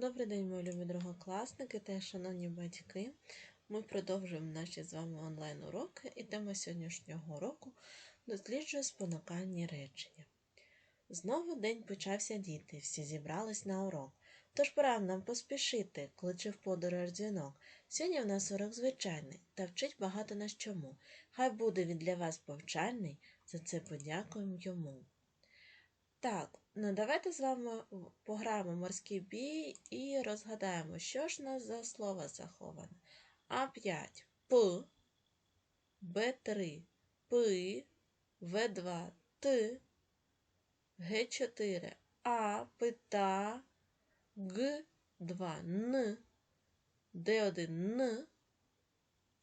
Добрий день, мої любі другокласники та шановні батьки. Ми продовжуємо наші з вами онлайн-уроки і тема сьогоднішнього уроку досліджує спонукальні речення. Знову день почався діти, всі зібрались на урок. Тож пора нам поспішити, кличе в подорож дзвінок. Сьогодні в нас урок звичайний та вчить багато нас чому. Хай буде він для вас повчальний, за це подякуємо йому. Так, ну давайте з вами пограємо морський бій і розгадаємо, що ж нас за слово заховане. А5 П, Б3 П, В2 Т, Г4 А, пита, Г2 Н, Д1 Н,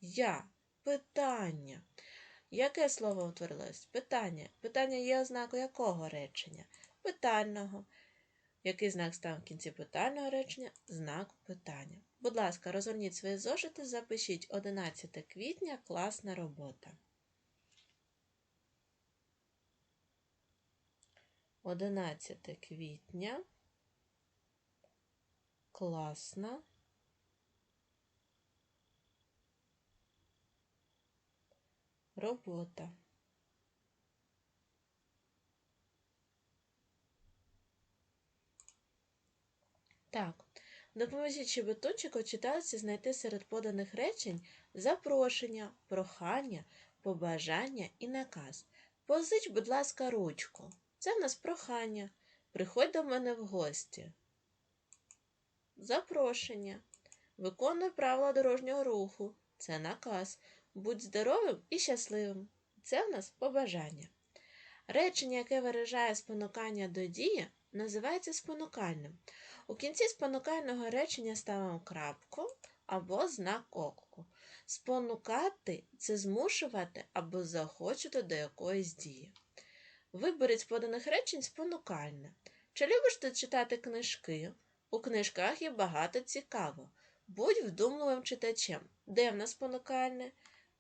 Я. Питання. Яке слово утворилось? Питання. Питання є ознакою якого речення? Питального. Який знак став в кінці питального речення? Знак питання. Будь ласка, розгорніть свої зошити, запишіть 11 квітня, класна робота. 11 квітня. Класна. Робота. Так, допоможіть щебеточику читалці знайти серед поданих речень запрошення, прохання, побажання і наказ. Позич, будь ласка, ручку. Це в нас прохання. Приходь до мене в гості. Запрошення. Виконуй правила дорожнього руху. Це наказ. Будь здоровим і щасливим. Це в нас побажання. Речення, яке виражає спонукання до дії, називається спонукальним. У кінці спонукального речення ставимо крапку або знак оклику. Спонукати це змушувати або захочути до якоїсь дії. Виберіть з поданих речень спонукальне. Чи любиш ти читати книжки? У книжках є багато цікаво. Будь вдумливим читачем. Де в нас спонукальне?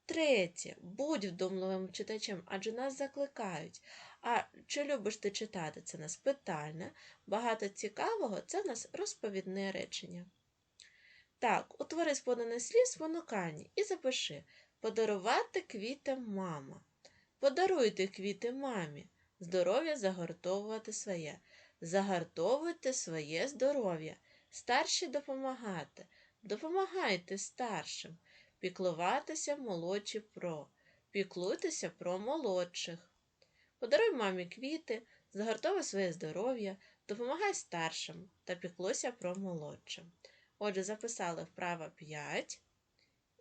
Третє. Будь вдумливим читачем, адже нас закликають. А чи любиш ти читати? Це нас питальне. Багато цікавого це нас розповідне речення. Так, утвори з поданих слів спонукальні і запиши подарувати квіти мама. Подаруйте квіти мамі. Здоров'я загортовувати своє. Загартовуйте своє здоров'я. Старші допомагати. Допомагайте старшим. Піклуватися молодші про. Піклуйтеся про молодших. Подаруй мамі квіти, загартовуй своє здоров'я, допомагай старшим та піклуйся про молодшим. Отже, записали вправа 5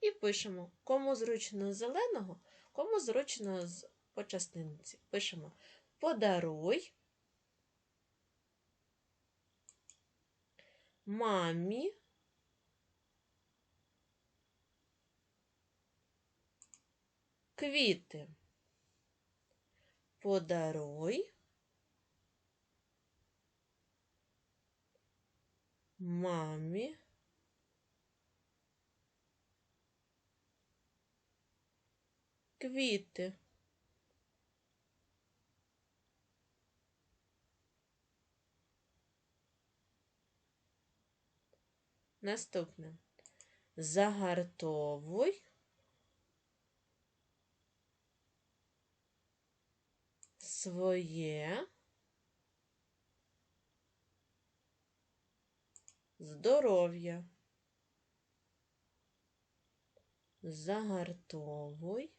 і пишемо, кому зручно з зеленого, кому зручно з по частинці. Пишемо подаруй мамі квіти. Подаруй мамі квіти. Наступне. Загартовуй своє здоров'я. Загартовуй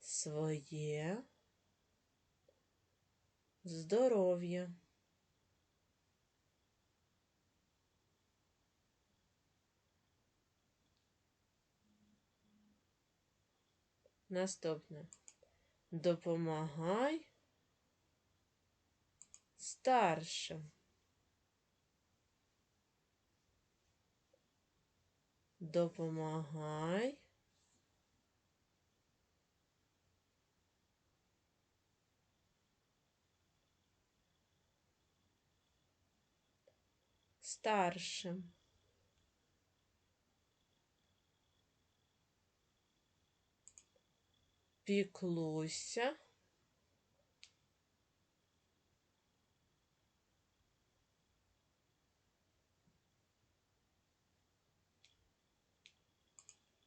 своє здоров'я. Наступне. Допомагай старшим. Допомагай старшим. піклуйся.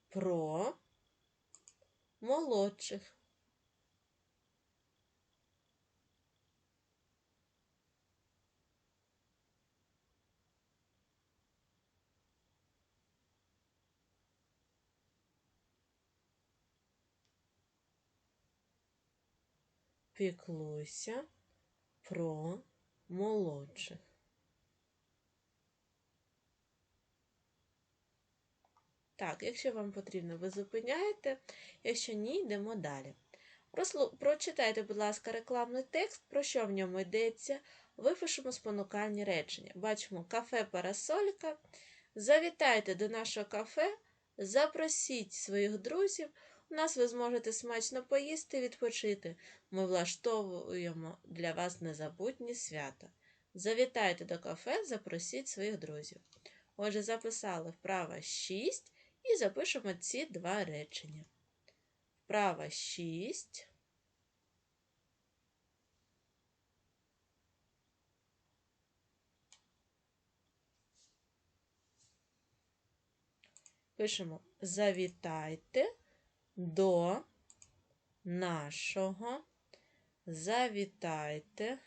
Про молодших. Піклуйся про молодших. Так, якщо вам потрібно, ви зупиняєте, якщо ні, йдемо далі. Прочитайте, будь ласка, рекламний текст, про що в ньому йдеться. Випишемо спонукальні речення. Бачимо кафе Парасолька. Завітайте до нашого кафе, запросіть своїх друзів. Нас ви зможете смачно поїсти відпочити. Ми влаштовуємо для вас незабутні свята. Завітайте до кафе, запросіть своїх друзів. Отже, записали вправа 6 і запишемо ці два речення. Вправа 6. Пишемо завітайте до нашого. Завітайте.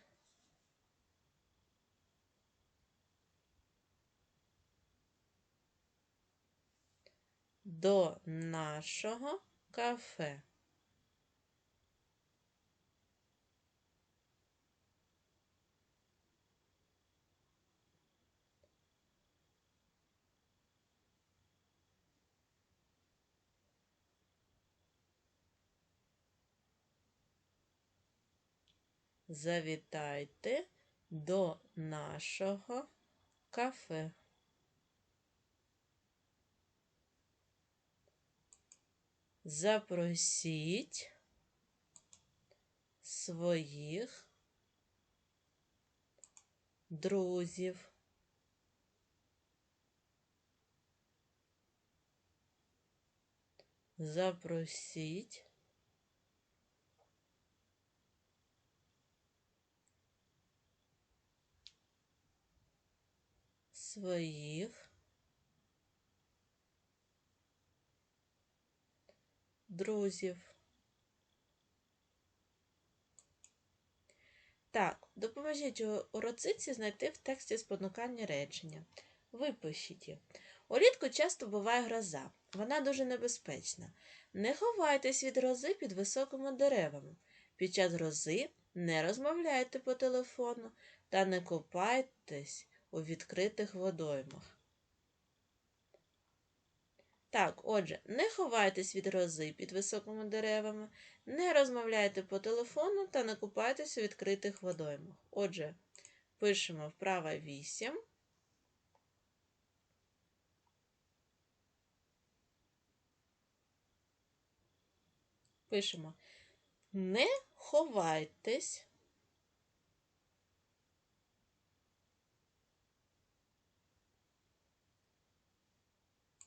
До нашого кафе. Завітайте до нашого кафе. Запросіть своїх друзів. Запросіть своїх друзів. Так, допоможіть уроциці знайти в тексті спонукальні речення. Випишіть їх. Улітку часто буває гроза. Вона дуже небезпечна. Не ховайтесь від грози під високими деревами. Під час грози не розмовляйте по телефону та не купайтесь у відкритих водоймах. Так, отже, не ховайтесь від грози під високими деревами, не розмовляйте по телефону та не купайтесь у відкритих водоймах. Отже, пишемо вправа 8. Пишемо не ховайтесь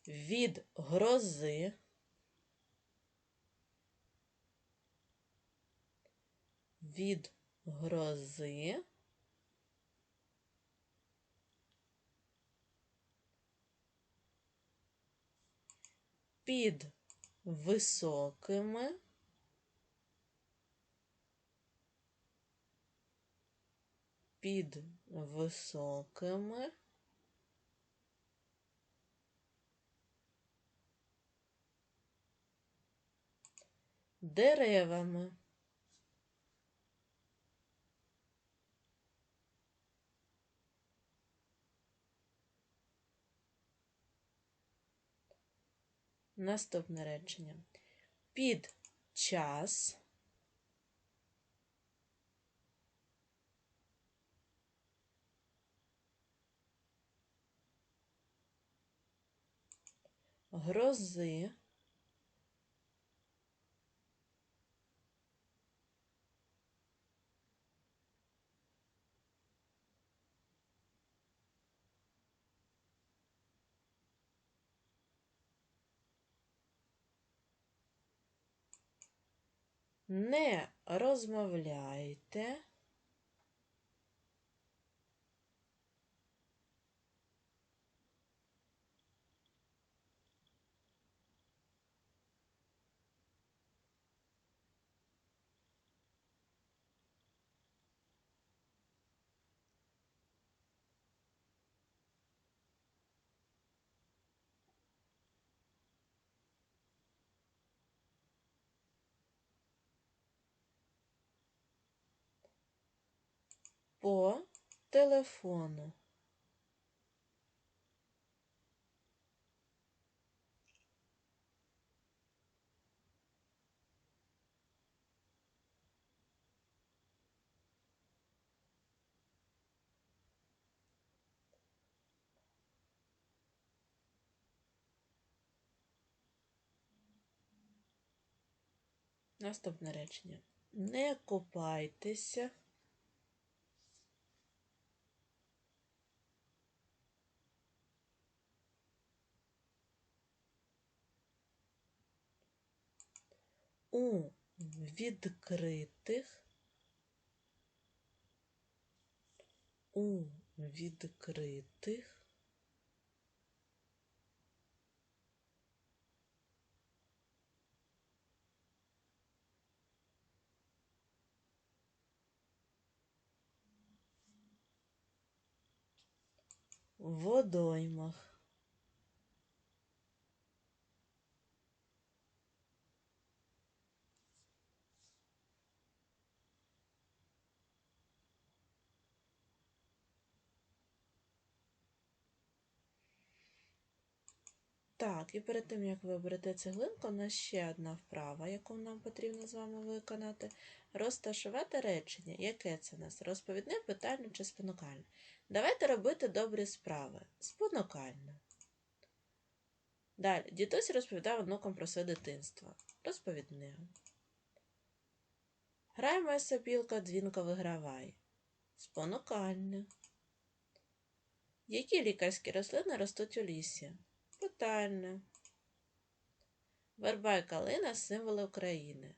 від грози. Від грози. Під високими під високими деревами. Наступне речення. Під час грози не розмовляйте. По телефону. Наступне речення. Не купайтеся. У відкритих у відкритих водоймах. Так, і перед тим, як ви оберете цеглинку, у нас ще одна вправа, яку нам потрібно з вами виконати. Розташувати речення. Яке це у нас? Розповідне, питальне чи спонукальне? Давайте робити добрі справи. Спонукальне. Далі. Дідусь розповідав онукам про своє дитинство. Розповідне. Грай моя сопілка, дзвінко вигравай. Спонукальне. Які лікарські рослини ростуть у лісі? Питальне. Верба і калина символи України.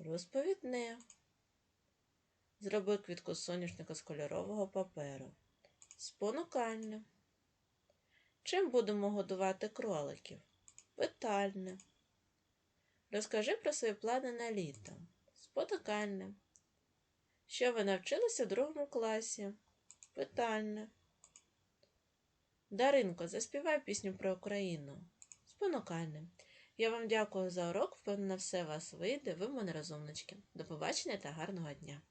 Розповідне. Зроби квітку соняшника з кольорового паперу. Спонукальне. Чим будемо годувати кроликів? Питальне. Розкажи про свої плани на літо. Спонукальне. Що ви навчилися в другому класі? Питальне. Даринко, заспівай пісню про Україну. Спонукальне. Я вам дякую за урок. Впевнена, все вас вийде. Ви мене розумнички. До побачення та гарного дня!